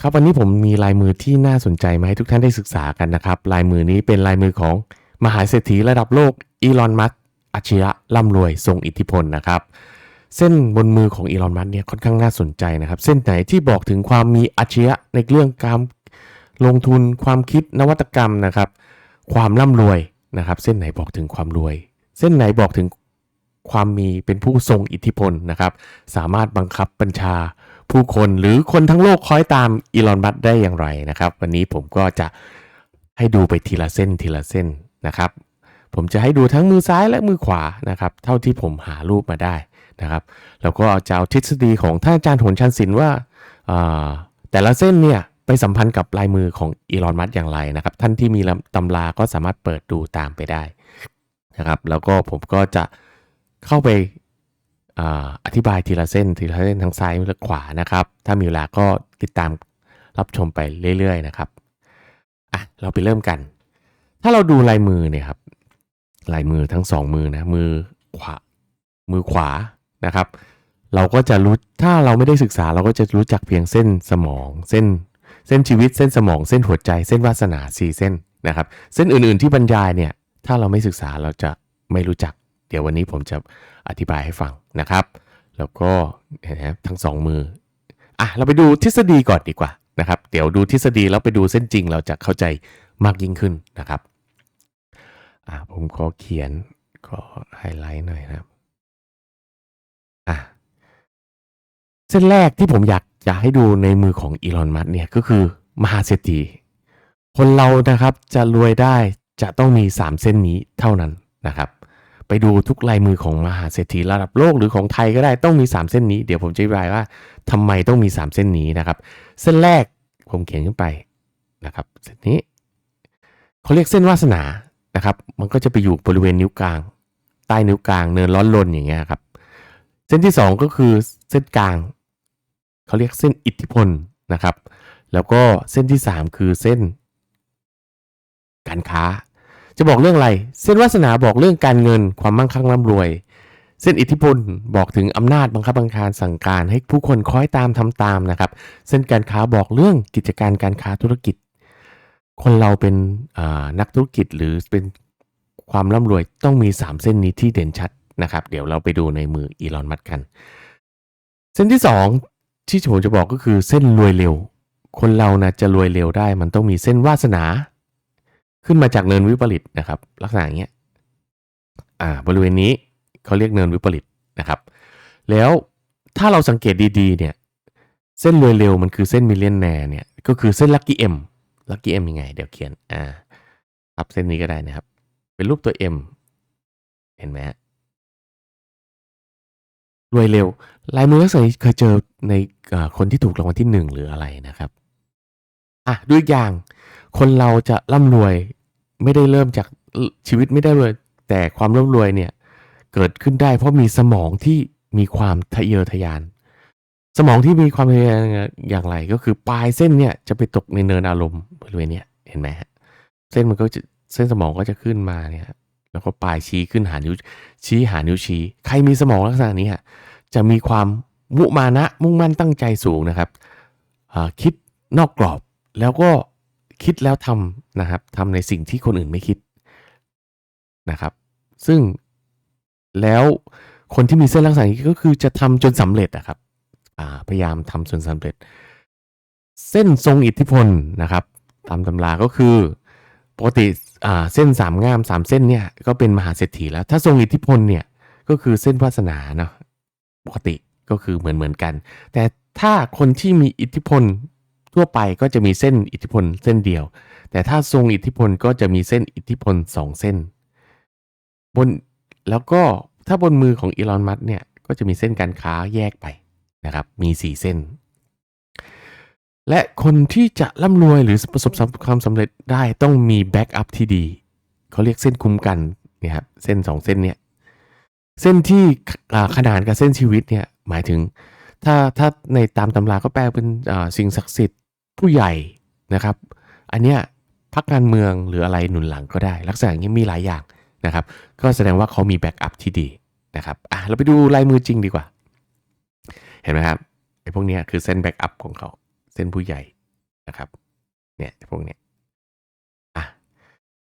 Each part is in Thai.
ครับวันนี้ผมมีลายมือที่น่าสนใจมาให้ทุกท่านได้ศึกษากันนะครับลายมือนี้เป็นลายมือของมหาเศรษฐีระดับโลกอีลอนมัสอัจฉริยะร่ำรวยทรงอิทธิพลนะครับ เส้นบนมือของอีลอนมัสเนี่ยค่อนข้างน่าสนใจนะครับ เส้นไหนที่บอกถึงความมีอัจฉริยะในเรื่องการลงทุนความคิดนวัตกรรมนะครับ ความร่ำรวยนะครับ เส้นไหนบอกถึงความรวย เส้นไหนบอกถึงความมีเป็นผู้ทรงอิทธิพลนะครับ สามารถบังคับบัญชา ผู้คนหรือคนทั้งโลกคอยตามอีลอนมัสได้อย่างไรนะครับ วันนี้ผมก็จะให้ดูไปทีละเส้นทีละเส้นนะครับ ผมจะให้ดูทั้งมือซ้ายและมือขวานะครับ เท่าที่ผมหารูปมาได้นะครับ แล้วก็จะเอาทฤษฎีของท่านอาจารย์โหนชันศิลป์ว่าาแต่ละเส้นเนี่ยไปสัมพันธ์กับลายมือของอีลอนมัสอย่างไรนะครับ ท่านที่มีตำราก็สามารถเปิดดูตามไปได้นะครับ แล้วก็ผมก็จะเข้าไป อธิบายทีละเส้นทีละเส้นทั้งซ้ายและขวานะครับ ถ้ามีเวลาก็ติดตามรับชมไปเรื่อยๆนะครับอะเราไปเริ่มกัน ถ้าเราดูลายมือเนี่ยครับลายมือทั้งสองมือนะมือขวามือขวานะครับ เราก็จะรู้ถ้าเราไม่ได้ศึกษาเราก็จะรู้จักเพียงเส้นสมอง เส้นเส้นชีวิตเส้นสมองเส้นหัวใจเส้นวาสนาสี่เส้นนะครับ เส้นอื่นๆที่บรรยายเนี่ยถ้าเราไม่ศึกษาเราจะไม่รู้จัก เดี๋ยววันนี้ผมจะอธิบายให้ฟังนะครับ แล้วก็นไหมทั้งสองมืออะเราไปดูทฤษฎีก่อนดีกว่านะครับ เดี๋ยวดูทฤษฎีแล้วไปดูเส้นจริงเราจะเข้าใจมากยิ่งขึ้นนะครับอะผมขอเขียนขอไฮไลท์หน่อยนะครับอะเส้นแรกที่ผมอยากจะให้ดูในมือของอีลอนมัสก์เนี่ยก็คือมหาเศรษฐีคนเรานะครับจะรวยได้จะต้องมี 3 เส้นนี้เท่านั้นนะครับ ไปดูทุกลายมือของมหาเศรษฐีระดับโลกหรือของไทยก็ได้ต้องมี 3 เส้นนี้ เดี๋ยวผมจะอธิบายว่าทำไมต้องมี 3 เส้นนี้นะครับ เส้นแรกผมเขียนขึ้นไปนะครับเส้นนี้เขาเรียกเส้นวาสนานะครับ มันก็จะไปอยู่บริเวณนิ้วกลาง ใต้นิ้วกลางเนินร้อนลนอย่างเงี้ยครับ เส้นที่ 2 ก็คือเส้นกลางเขาเรียกเส้นอิทธิพลนะครับ แล้วก็เส้นที่ 3 คือเส้น การค้า จะบอกเรื่องอะไร เส้นวาสนาบอกเรื่องการเงินความมั่งคั่งร่ำรวย เส้นอิทธิพลบอกถึงอำนาจบังคับบังคับสั่งการ ให้ผู้คนคอยตามทำตามนะครับ เส้นการค้าบอกเรื่องกิจการการค้าธุรกิจ คนเราเป็นนักธุรกิจหรือเป็นความร่ำรวยต้องมี 3 เส้นนี้ที่เด่นชัดนะครับ เดี๋ยวเราไปดูในมืออีลอนมัสกัน เส้นที่ 2 ที่ผมจะบอกก็คือเส้นรวยเร็ว คนเรานะจะรวยเร็วได้ มันต้องมีเส้นวาสนา ขึ้นมาจากเนินวิปริตนะครับ ลักษณะอย่างเงี้ยอ่าบริเวณนี้เขาเรียกเนินวิปริตนะครับ แล้วถ้าเราสังเกตดีๆเนี่ยเส้นรวยเร็วมันคือเส้นมิเลียนแนเนี่ยก็คือเส้นลัคกี้เอ็มลัคกี้เอ็มยังไง เดี๋ยวเขียนอ่าครับเส้นนี้ก็ได้นะครับ เป็นรูปตัว M เห็นไหมฮะรวยเร็ว ลายมือลักษณะนี้เคยเจอในคนที่ถูกรางวัลที่หนึ่งหรืออะไรนะครับ อะดูอีกอย่าง คนเราจะร่ำรวย ไม่ได้เริ่มจากชีวิตไม่ได้รวยแต่ความร่ำรวยเนี่ยเกิดขึ้นได้เพราะมีสมองที่มีความทะเยอทะยาน สมองที่มีความทะเยอทะยานอย่างไรก็คือปลายเส้นเนี่ยจะไปตกในเนินอารมณ์บริเวณเนี้ยเห็นไหมฮะเส้นมันก็จะเส้นสมองก็จะขึ้นมาเนี่ยแล้วก็ปลายชี้ขึ้นหานิ้วชี้หานิ้วชี้ ใครมีสมองลักษณะนี้ฮะจะมีความมุมานะมุ่งมั่นตั้งใจสูงนะครับคิดนอกกรอบแล้วก็ คิดแล้วทำนะครับทำในสิ่งที่คนอื่นไม่คิดนะครับ ซึ่งแล้วคนที่มีเส้นลักษณะนี้ก็คือจะทำจนสำเร็จนะครับพยายามทำจนสำเร็จ เส้นทรงอิทธิพลนะครับ ตามตำราก็คือปกติเส้นสามง่ามสามเส้นเนี่ยก็เป็นมหาเศรษฐีแล้ว ถ้าทรงอิทธิพลเนี่ยก็คือเส้นวาสนาเนาะปกติก็คือเหมือนเหมือนกัน แต่ถ้าคนที่มีอิทธิพล ทั่วไปก็จะมีเส้นอิทธิพลเส้นเดียว แต่ถ้าทรงอิทธิพลก็จะมีเส้นอิทธิพลสองเส้น บนแล้วก็ถ้าบนมือของอีลอนมัสเนี่ยก็จะมีเส้นการค้าแยกไปนะครับมีสี่เส้น และคนที่จะร่ำรวยหรือประสบความสำเร็จได้ต้องมีแบ็กอัพที่ดีเขาเรียกเส้นคุ้มกันเนี่ยครับเส้นสองเส้นเนี่ยเส้นที่ขนานกับเส้นชีวิตเนี่ยหมายถึงถ้าถ้าในตามตำราก็แปลเป็นสิ่งศักดิ์สิทธิ์ ผู้ใหญ่นะครับ อันเนี้ยพักการเมืองหรืออะไรหนุนหลังก็ได้ ลักษณะอย่างนี้มีหลายอย่างนะครับ ก็แสดงว่าเขามีแบ็กอัพที่ดีนะครับอะเราไปดูลายมือจริงดีกว่า เห็นไหมครับไอ้พวกนี้คือเส้นแบ็กอัพของเขาเส้นผู้ใหญ่นะครับเนี่ยพวกเนี้ยอะ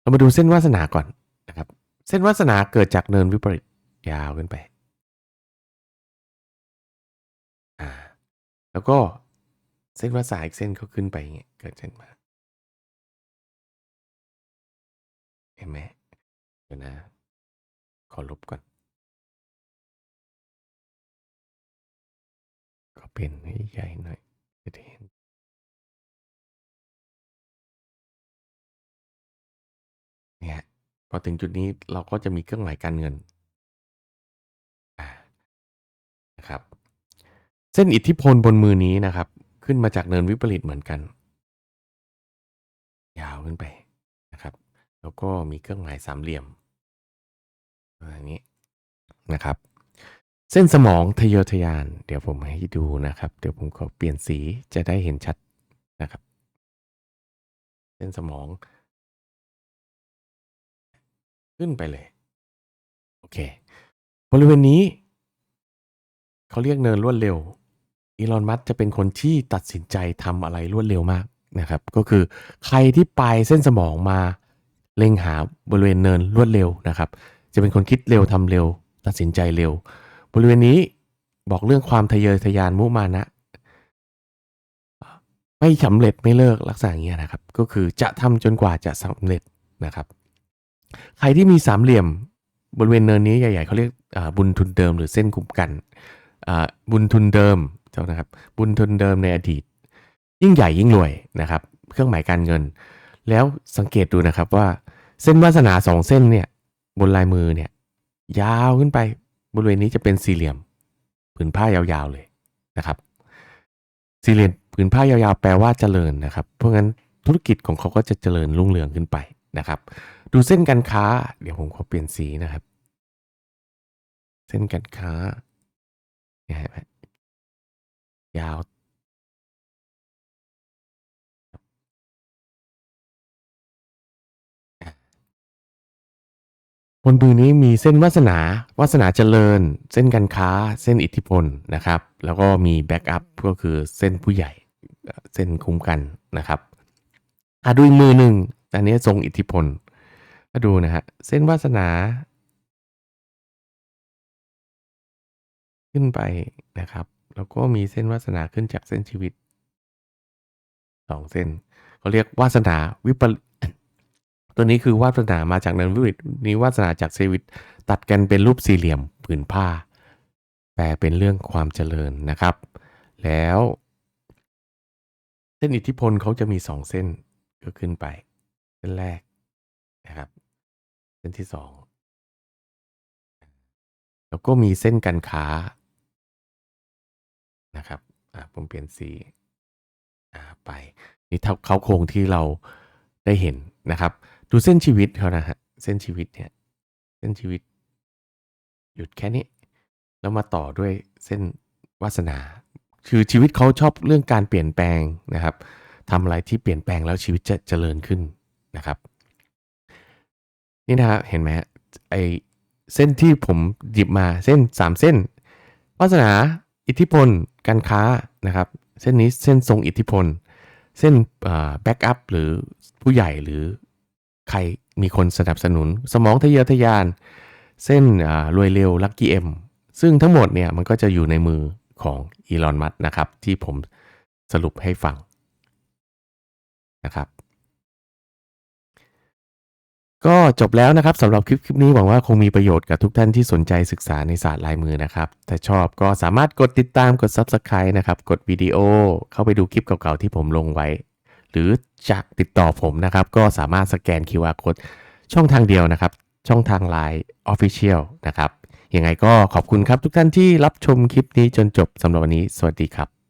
เรามาดูเส้นวาสนาก่อนนะครับ เส้นวาสนาเกิดจากเนินวิปริตยาวขึ้นไปอ่าแล้วก็ เส้นวาสนาอีกเส้นก็ขึ้นไปเงี้ยเกิดเส้นมา เห็นไหมเดี๋ยวนะ ขอลบก่อน ก็เป็นให้ใหญ่หน่อยจะได้เห็นเนี่ยพอถึงจุดนี้เราก็จะมีเครื่องหมายการเงินนะครับ เส้นอิทธิพลบนมือนี้นะครับ ขึ้นมาจากเนินวิปริตเหมือนกัน ยาวขึ้นไปนะครับ แล้วก็มีเครื่องหมายสามเหลี่ยมอันนี้นะครับ เส้นสมองทะเยอทะยาน เดี๋ยวผมให้ดูนะครับ เดี๋ยวผมขอเปลี่ยนสีจะได้เห็นชัดนะครับ เส้นสมอง ขึ้นไปเลย โอเค บริเวณนี้ เขาเรียกเนินรวดเร็ว อีลอนมัสจะเป็นคนที่ตัดสินใจทำอะไรรวดเร็วมากนะครับ ก็คือใครที่ไปเส้นสมองมาเล็งหาบริเวณเนินรวดเร็วนะครับ จะเป็นคนคิดเร็วทำเร็ว ตัดสินใจเร็ว บริเวณนี้บอกเรื่องความทะเยอทะยานมุมานะ ไม่สำเร็จไม่เลิกลักษณะอย่างเงี้ยนะครับ ก็คือจะทำจนกว่าจะสำเร็จนะครับ ใครที่มีสามเหลี่ยมบริเวณเนินนี้ใหญ่ ๆเขาเรียกอ่าบุญทุนเดิมหรือเส้นคุมกันอ่าบุญทุนเดิม เจ้านะครับ บุญทุนเดิมในอดีต ยิ่งใหญ่ยิ่งรวยนะครับ เครื่องหมายการเงิน แล้วสังเกตดูนะครับว่าเส้นวาสนาสองเส้นเนี่ย บนลายมือเนี่ย ยาวขึ้นไปบริเวณนี้จะเป็นสี่เหลี่ยมผืนผ้ายาวๆเลยนะครับ สี่เหลี่ยมผืนผ้ายาวๆ แปลว่าเจริญนะครับ เพราะงั้นธุรกิจของเขาก็จะเจริญรุ่งเรืองขึ้นไปนะครับ ดูเส้นการค้า เดี๋ยวผมขอเปลี่ยนสีนะครับ เส้นการค้าเนี่ยเห็นไหม ยาวบนมือนี้มีเส้นวาสนาวาสนาเจริญ เส้นการค้า เส้นอิทธิพลนะครับ แล้วก็มีแบ็กอัพก็คือเส้นผู้ใหญ่เส้นคุ้มกันนะครับอะดูอีกมือหนึ่งอันนี้ทรงอิทธิพลมาดูนะฮะเส้นวาสนา ขึ้นไปนะครับ แล้วก็มีเส้นวาสนาขึ้นจากเส้นชีวิตสองเส้นเขาเรียกวาสนาวิปริตตัวนี้คือวาสนามาจากเนินวิปริตนี้วาสนาจากชีวิต ตัดกันเป็นรูปสี่เหลี่ยมผืนผ้า แปลเป็นเรื่องความเจริญนะครับ แล้ว เส้นอิทธิพลเขาจะมีสองเส้นก็ขึ้นไป เส้นแรกนะครับ เส้นที่สองแล้วก็มีเส้นการค้า นะครับผมเปลี่ยนสีไปนี่เท่าเขาโครงที่เราได้เห็นนะครับ ดูเส้นชีวิตเขานะฮะเส้นชีวิตเนี่ยเส้นชีวิต หยุดแค่นี้ แล้วมาต่อด้วยเส้นวาสนา คือชีวิตเขาชอบเรื่องการเปลี่ยนแปลงนะครับทำอะไรที่เปลี่ยนแปลงแล้วชีวิตจะเจริญขึ้นนะครับ นี่นะฮะเห็นไหมไอเส้นที่ผมหยิบมาเส้นสามเส้นวาสนา อิทธิพล การค้านะครับ เส้นนี้เส้นทรงอิทธิพล เส้นแบ็กอัพหรือผู้ใหญ่หรือใครมีคนสนับสนุน สมองทะเยอทะยาน เส้นรวยเร็วลักกี้เอ็มซึ่งทั้งหมดเนี่ยมันก็จะอยู่ในมือของอีลอนมัสนะครับ ที่ผมสรุปให้ฟังนะครับ ก็จบแล้วนะครับสำหรับคลิปคลิปนี้หวังว่าคงมีประโยชน์กับทุกท่านที่สนใจศึกษาในศาสตร์ลายมือนะครับ ถ้าชอบก็สามารถกดติดตามกด Subscribe นะครับ กดวิดีโอเข้าไปดูคลิปเก่าๆที่ผมลงไว้ หรือจากติดต่อผมนะครับ ก็สามารถสแกน QR Code ช่องทางเดียวนะครับ ช่องทาง Line Official นะครับยังไงก็ขอบคุณครับทุกท่านที่รับชมคลิปนี้จนจบสำหรับวันนี้ สวัสดีครับ